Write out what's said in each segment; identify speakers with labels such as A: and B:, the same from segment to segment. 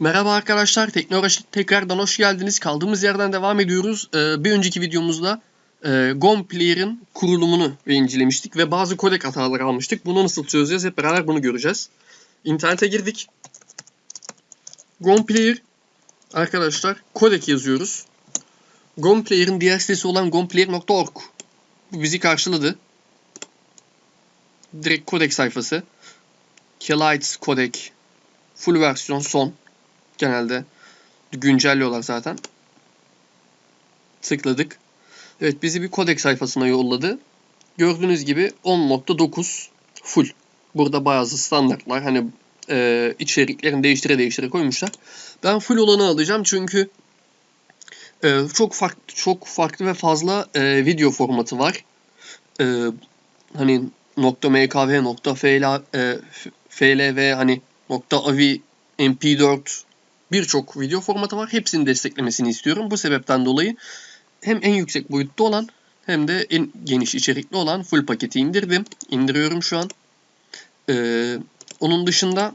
A: Merhaba arkadaşlar, Teknoloji tekrardan hoş geldiniz. Kaldığımız yerden devam ediyoruz. Ee, bir önceki videomuzda e, GOM Player'ın kurulumunu incelemiştik ve bazı kodek hataları almıştık. Bunu nasıl çözeceğiz? Hep beraber bunu göreceğiz. İnternete girdik. GOM Player arkadaşlar kodek yazıyoruz. GOM Player'ın diğer sitesi olan gomplayer.org bu bizi karşıladı. Direkt kodek sayfası. Kelites kodek full versiyon son genelde güncelliyorlar zaten. Tıkladık. Evet bizi bir kodek sayfasına yolladı. Gördüğünüz gibi 10.9 full. Burada bazı standartlar hani e, içeriklerini değiştire değiştire koymuşlar. Ben full olanı alacağım çünkü e, çok farklı çok farklı ve fazla e, video formatı var. E, hani .mkv, .fl, e, .flv hani .avi, mp4 birçok video formatı var. Hepsini desteklemesini istiyorum. Bu sebepten dolayı hem en yüksek boyutta olan hem de en geniş içerikli olan full paketi indirdim. İndiriyorum şu an. Ee, onun dışında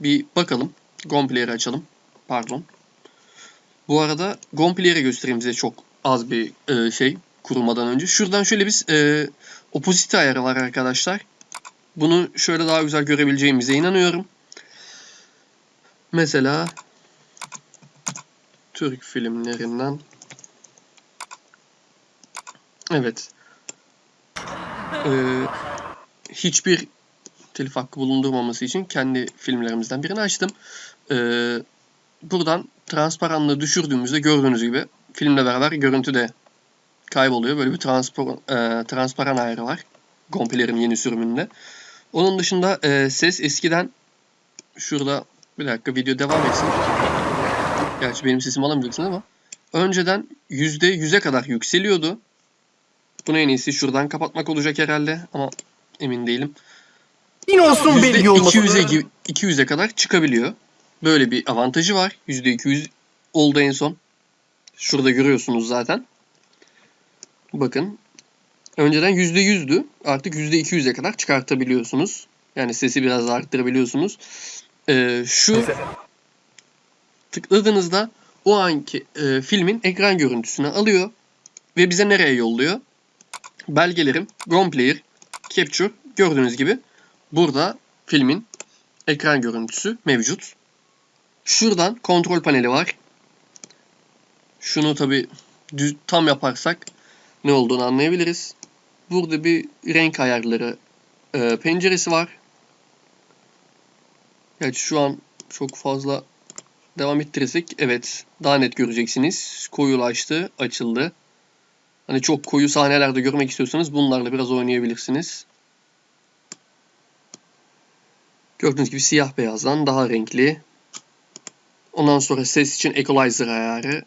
A: bir bakalım. Gomplayer'ı açalım. Pardon. Bu arada Gomplayer'ı göstereyim size çok az bir e, şey kurulmadan önce. Şuradan şöyle bir e, opposite ayarı var arkadaşlar. Bunu şöyle daha güzel görebileceğimize inanıyorum. Mesela Türk filmlerinden Evet. Ee, hiçbir telif hakkı bulundurmaması için kendi filmlerimizden birini açtım. Ee, buradan transparanlığı düşürdüğümüzde gördüğünüz gibi filmle beraber görüntü de kayboluyor. Böyle bir transpar, e, transparan ayarı var. Gompler'in yeni sürümünde. Onun dışında e, ses eskiden şurada bir dakika video devam etsin. Gerçi benim sesimi alamayacaksın ama önceden %100'e kadar yükseliyordu. Bunu en iyisi şuradan kapatmak olacak herhalde ama emin değilim.
B: Yine olsun bilgi olmasın.
A: %200'e gi- 200'e kadar çıkabiliyor. Böyle bir avantajı var. %200 oldu en son. Şurada görüyorsunuz zaten. Bakın. Önceden %100'dü. Artık %200'e kadar çıkartabiliyorsunuz. Yani sesi biraz arttırabiliyorsunuz. Ee, şu tıkladığınızda o anki e, filmin ekran görüntüsünü alıyor ve bize nereye yolluyor? Belgelerim, Gone Player, Capture gördüğünüz gibi burada filmin ekran görüntüsü mevcut. Şuradan kontrol paneli var. Şunu tabi düz tam yaparsak ne olduğunu anlayabiliriz. Burada bir renk ayarları e, penceresi var. Gerçi şu an çok fazla devam ettirirsek evet daha net göreceksiniz. Koyulaştı, açıldı. Hani çok koyu sahnelerde görmek istiyorsanız bunlarla biraz oynayabilirsiniz. Gördüğünüz gibi siyah beyazdan daha renkli. Ondan sonra ses için equalizer ayarı.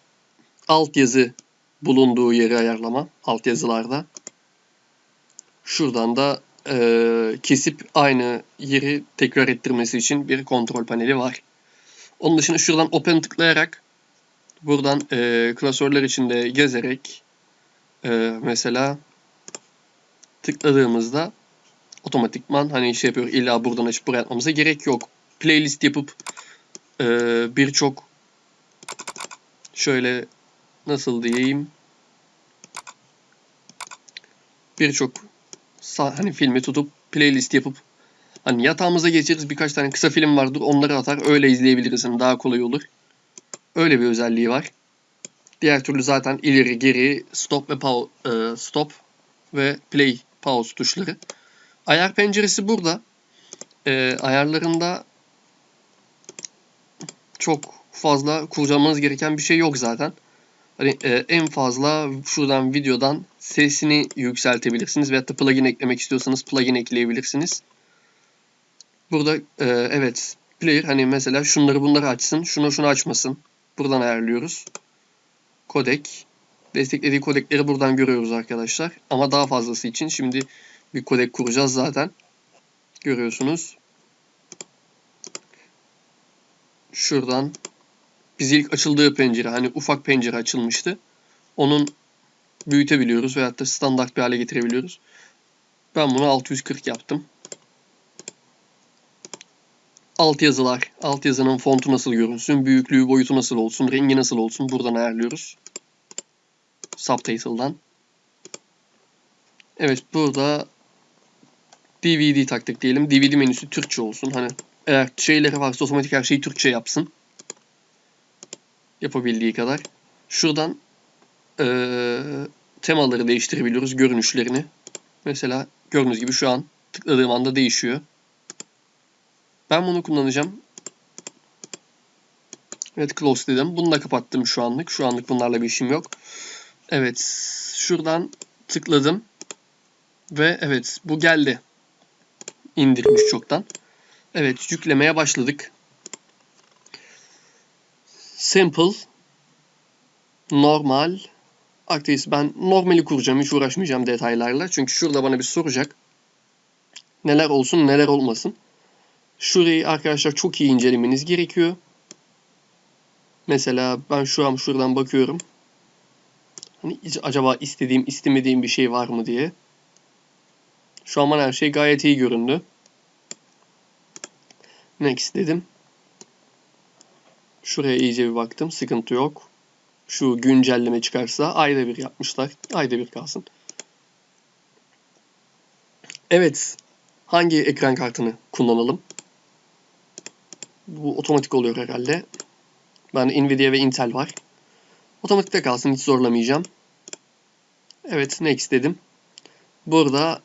A: Altyazı bulunduğu yeri ayarlama altyazılarda. Şuradan da eee, kesip aynı yeri tekrar ettirmesi için bir kontrol paneli var. Onun dışında şuradan open tıklayarak buradan eee klasörler içinde gezerek eee, mesela tıkladığımızda otomatikman hani şey yapıyor illa buradan açıp buraya atmamıza gerek yok. Playlist yapıp eee, birçok şöyle nasıl diyeyim birçok hani filmi tutup playlist yapıp hani yatağımıza geçeriz birkaç tane kısa film vardır onları atar öyle izleyebiliriz hani daha kolay olur. Öyle bir özelliği var. Diğer türlü zaten ileri geri stop ve pau- e, stop ve play pause tuşları. Ayar penceresi burada. E, ayarlarında çok fazla kurcalamanız gereken bir şey yok zaten. Hani e, en fazla şuradan videodan sesini yükseltebilirsiniz veyahut da plugin eklemek istiyorsanız plugin ekleyebilirsiniz. Burada e, evet player hani mesela şunları bunları açsın, şunu şunu açmasın. Buradan ayarlıyoruz. Kodek. Desteklediği kodekleri buradan görüyoruz arkadaşlar. Ama daha fazlası için şimdi bir kodek kuracağız zaten. Görüyorsunuz. Şuradan biz ilk açıldığı pencere hani ufak pencere açılmıştı. Onun büyütebiliyoruz veyahut da standart bir hale getirebiliyoruz. Ben bunu 640 yaptım. altyazılar. Altyazının fontu nasıl görünsün, büyüklüğü, boyutu nasıl olsun, rengi nasıl olsun buradan ayarlıyoruz. Subtitle'dan. Evet burada DVD taktık diyelim. DVD menüsü Türkçe olsun. Hani eğer şeyleri varsa otomatik her şeyi Türkçe yapsın. Yapabildiği kadar. Şuradan eee, temaları değiştirebiliyoruz. Görünüşlerini. Mesela gördüğünüz gibi şu an tıkladığım anda değişiyor. Ben bunu kullanacağım. Evet close dedim. Bunu da kapattım şu anlık. Şu anlık bunlarla bir işim yok. Evet. Şuradan tıkladım. Ve evet bu geldi. İndirmiş çoktan. Evet yüklemeye başladık. Simple. Normal. Aktivist ben normali kuracağım. Hiç uğraşmayacağım detaylarla. Çünkü şurada bana bir soracak. Neler olsun neler olmasın. Şurayı arkadaşlar çok iyi incelemeniz gerekiyor. Mesela ben şu an şuradan bakıyorum. Hani acaba istediğim istemediğim bir şey var mı diye. Şu an bana her şey gayet iyi göründü. Next dedim. Şuraya iyice bir baktım. Sıkıntı yok. Şu güncelleme çıkarsa ayda bir yapmışlar. Ayda bir kalsın. Evet. Hangi ekran kartını kullanalım? Bu otomatik oluyor herhalde. Ben Nvidia ve Intel var. Otomatikte kalsın. Hiç zorlamayacağım. Evet. Next dedim. Burada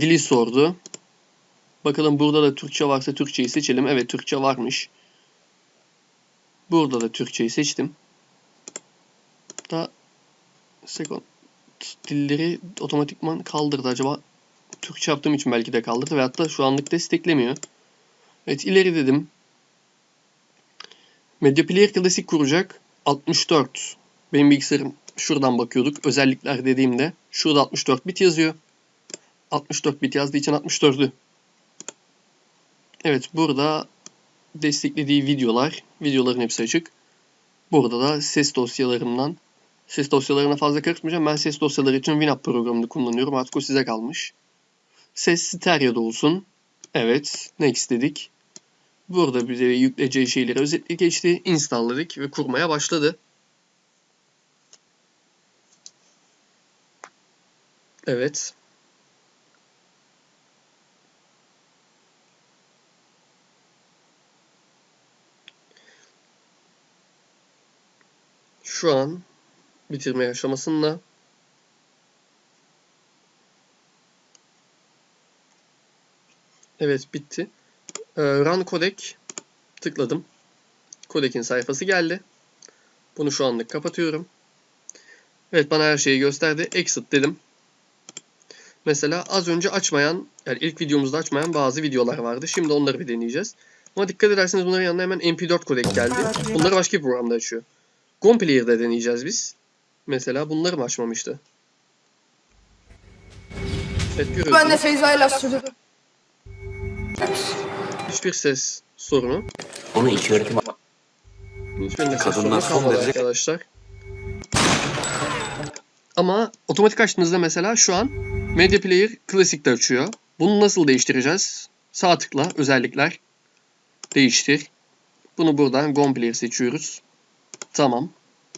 A: dili sordu. Bakalım burada da Türkçe varsa Türkçeyi seçelim. Evet Türkçe varmış. Burada da Türkçeyi seçtim. Da second dilleri otomatikman kaldırdı. Acaba Türkçe yaptığım için belki de kaldırdı ve hatta şu anlık desteklemiyor. Evet ileri dedim. Media Player klasik kuracak. 64. Benim bilgisayarım şuradan bakıyorduk. Özellikler dediğimde şurada 64 bit yazıyor. 64 bit yazdığı için 64'ü. Evet burada desteklediği videolar. Videoların hepsi açık. Burada da ses dosyalarından ses dosyalarına fazla karışmayacağım. Ben ses dosyaları için Winamp programını kullanıyorum. Artık o size kalmış. Ses stereo'da olsun. Evet. Next dedik. Burada bize yükleyeceği şeyleri özetle geçti. Install dedik ve kurmaya başladı. Evet. Şu an bitirme aşamasında. Evet bitti. Ee, Run Codec tıkladım. Codec'in sayfası geldi. Bunu şu anlık kapatıyorum. Evet bana her şeyi gösterdi. Exit dedim. Mesela az önce açmayan, yani ilk videomuzda açmayan bazı videolar vardı. Şimdi onları bir deneyeceğiz. Ama dikkat ederseniz bunların yanına hemen MP4 kodek geldi. Bunları başka bir programda açıyor. GOM Player'da deneyeceğiz biz. Mesela bunları mı açmamıştı? Evet
C: Ben
A: görüyorsunuz.
C: de Feyza ile sürüyorum.
A: Hiçbir ses sorunu.
D: Onu iki öğretim
A: Hiçbirinde ses
D: Kadınlar
A: sorunu
D: son
A: kalmadı
D: derece-
A: arkadaşlar. Ama otomatik açtığınızda mesela şu an Media Player Classic'te açıyor. Bunu nasıl değiştireceğiz? Sağ tıkla özellikler. Değiştir. Bunu buradan GOM Player seçiyoruz. Tamam.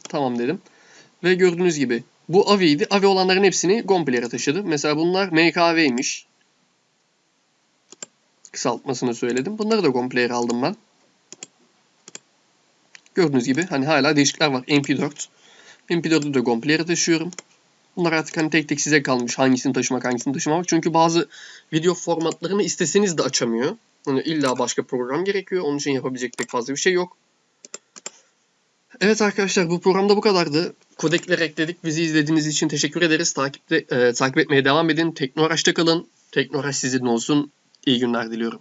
A: Tamam dedim. Ve gördüğünüz gibi bu AVI'ydi. AVI olanların hepsini GOM Player'a taşıdı. Mesela bunlar MKV'ymiş. Kısaltmasını söyledim. Bunları da GOM Player'a aldım ben. Gördüğünüz gibi hani hala değişiklikler var. MP4. MP4'ü de GOM Player'a taşıyorum. Bunlar artık hani tek tek size kalmış hangisini taşımak hangisini taşımamak. Çünkü bazı video formatlarını isteseniz de açamıyor. Hani illa başka program gerekiyor. Onun için yapabilecek pek fazla bir şey yok. Evet arkadaşlar bu programda bu kadardı. Kodekler ekledik. Bizi izlediğiniz için teşekkür ederiz. Takipte, e, takip etmeye devam edin. Teknoraş'ta kalın. Teknoraş sizin olsun. İyi günler diliyorum.